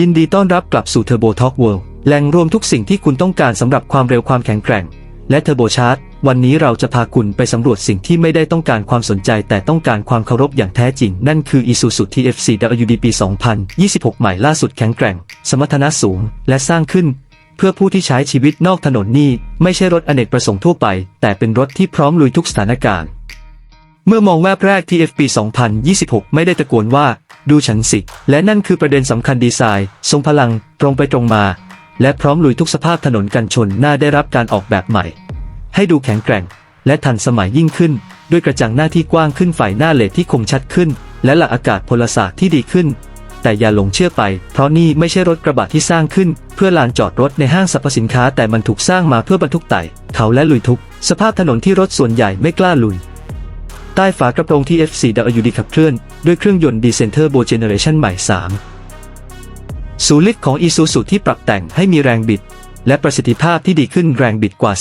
ยินดีต้อนรับกลับสู่ Turbo Talk World แหล่งรวมทุกสิ่งที่คุณต้องการสำหรับความเร็วความแข็งแกร่ง และ Turbo Charge วันนี้เราจะพาคุณไปสำรวจสิ่งที่ไม่ได้ต้องการความสนใจ แต่ต้องการความเคารพอย่างแท้จริง นั่นคือ Isuzu TFC WD ปี2026 ใหม่ล่าสุดแข็งแกร่ง สมรรถนะสูง และสร้างขึ้น เพื่อผู้ที่ใช้ชีวิตนอกถนนนี่ไม่ใช่รถอเนกประสงค์ทั่วไป แต่เป็นรถที่พร้อมลุยทุกสถานการณ์ เมื่อมองแวบแรก TFP 2026 ไม่ได้ตะโกนว่า ดูฉันสิ และนั่นคือประเด็นสำคัญดีไซน์ ทรงพลัง ตรงไปตรงมา และพร้อมลุยทุกสภาพถนนกันชนหน้าได้รับการออกแบบใหม่ ให้ดูแข็งแกร่ง และทันสมัยยิ่งขึ้น ด้วยกระจังหน้าที่กว้างขึ้นฝ่ายหน้าเลดที่คมชัดขึ้น และหลักอากาศพลศาสตร์ที่ดีขึ้น แต่อย่าหลงเชื่อไป เพราะนี่ไม่ใช่รถกระบะที่สร้างขึ้น เพื่อลานจอดรถในห้างสรรพสินค้าแต่มันถูกสร้างมาเพื่อบรรทุกไต่เขาและลุยทุก สภาพถนนที่รถส่วนใหญ่ไม่กล้าลุย ใต้ฝากระโปรงที่ F4WD ขับเคลื่อน ด้วยเครื่องยนต์ดีเซนเตอร์โบเจเนเรชันใหม่ 3 สูลิดของ Isuzu ที่ปรับแต่งให้มีแรงบิด และประสิทธิภาพที่ดีขึ้นแรงบิดกว่า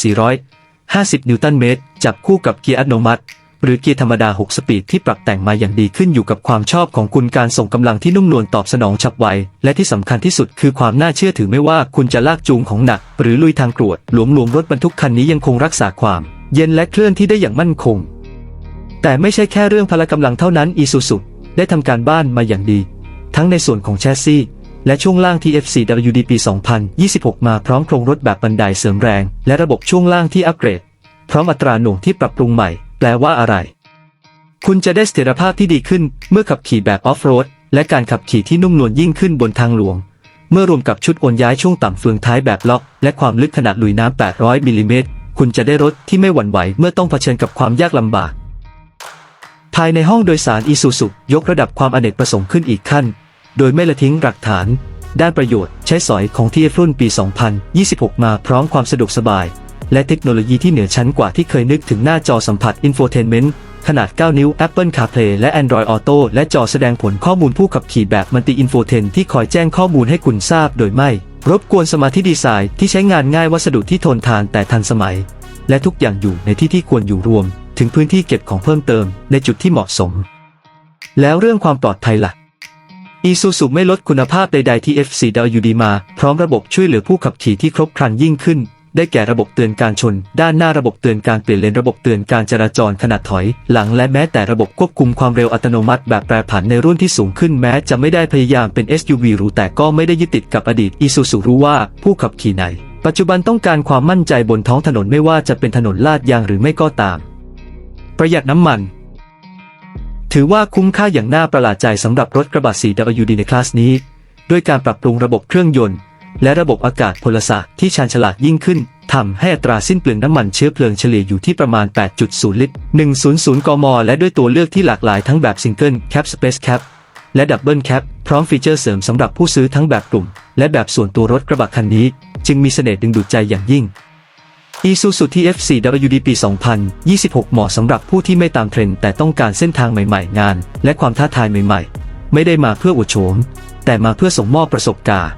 450 นิวตันเมตร จับคู่กับเกียร์อัตโนมัติ หรือเกียร์ธรรมดา 6 สปีดที่ปรับแต่งมาอย่างดีขึ้นอยู่กับความชอบของคุณการส่งกำลังที่นุ่มนวลตอบสนองฉับไว และที่สำคัญที่สุดคือความน่าเชื่อถือไม่ว่าคุณจะลากจูงของหนัก หรือลุยทางกรวดหลวมหลวมๆรถบรรทุกคันนี้ยังคงรักษาความ เย็นและเคลื่อนที่ได้อย่างมั่นคง แต่ไม่ใช่แค่เรื่องพละกำลังเท่านั้น Isuzu ได้ทำการบ้านมาอย่างดี ทั้งในส่วนของแชสซีและช่วงล่าง TFC-WD ปี 2026 มาพร้อมโครงรถแบบบันไดเสริมแรง และระบบช่วงล่างที่อัปเกรด พร้อมอัตราหน่วงที่ปรับปรุงใหม่ แปลว่าอะไร คุณจะได้เสถียรภาพที่ดีขึ้นเมื่อขับขี่แบบออฟโรดและการขับขี่ที่นุ่มนวลยิ่งขึ้นบนทางหลวง เมื่อรวมกับชุดโอนย้ายช่วงต่ำเฟืองท้ายแบบล็อก และความลึกขนาดลุยน้ำ 800 มิลลิเมตร คุณจะได้รถที่ไม่หวั่นไหวเมื่อต้องเผชิญกับความยากลำบาก ภายในห้องโดยสารอีซูซุยกระดับความอเนกประสงค์ขึ้นอีกขั้น โดยไม่ละทิ้งหลักฐาน ด้านประโยชน์ใช้สอยของที่รุ่นปี 2026 มาพร้อมความสะดวกสบาย และเทคโนโลยีที่เหนือชั้นกว่าที่เคยนึกถึงหน้าจอสัมผัส Infotainment ขนาด 9 นิ้ว Apple CarPlay และ Android Auto และจอแสดงผลข้อมูลผู้ขับขี่แบบมัลติอินโฟเทนที่คอยแจ้งข้อมูลให้คุณทราบโดยไม่ รบกวนสมาธิดีไซน์ที่ใช้งานง่ายวัสดุที่ทนทานแต่ทันสมัย และทุกอย่างอยู่ในที่ที่ควรอยู่รวม ถึงพื้นที่เก็บของเพิ่มเติมในจุดที่เหมาะสม แล้วเรื่องความปลอดภัยล่ะอีซูซูไม่ลดคุณภาพใดๆที่ FC-WD มา พร้อมระบบช่วยเหลือผู้ขับขี่ที่ครบครันยิ่งขึ้น ได้แก่ระบบเตือนการชน ด้านหน้าระบบเตือนการเปลี่ยนเลนระบบเตือนการจราจรขณะถอย หลังและแม้แต่ระบบควบคุมความเร็วอัตโนมัติแบบแปรผันในรุ่นที่สูงขึ้นแม้จะไม่ได้พยายามเป็น SUV หรูแต่ก็ไม่ได้ยึดติดกับอดีตอีซูซูรู้ว่าผู้ขับขี่ไหนปัจจุบันต้องการความมั่นใจบนท้องถนนไม่ว่าจะเป็นถนนลาดยางหรือไม่ก็ตาม ประหยัดน้ำมัน ถือว่าคุ้มค่าอย่างน่าประหลาดใจสำหรับรถกระบะ 4WD ในคลาสนี้ ด้วยการปรับปรุงระบบเครื่องยนต์ และระบบอากาศพลศาสตร์ที่ชาญฉลาดยิ่งขึ้นทำให้อัตราสิ้นเปลืองน้ำมันเชื้อเพลิงเฉลี่ยอยู่ที่ประมาณ 8.0 ลิตร 100 กม และด้วยตัวเลือกที่หลากหลายทั้งแบบซิงเกิลแคปสเปซแคปและดับเบิลแคปพร้อมฟีเจอร์เสริมสำหรับผู้ซื้อทั้งแบบกลุ่ม และแบบส่วนตัวรถกระบะคันนี้ จึงมีเสน่ห์ดึงดูดใจอย่างยิ่ง อีซูซู TF4 WD ปี 2026 เหมาะสำหรับผู้ที่ไม่ตามเทรนด์แต่ต้องการเส้นทางใหม่ๆ งาน และความท้าทายใหม่ๆ ไม่ได้มาเพื่ออวดโฉมแต่มาเพื่อส่งมอบประสบการณ์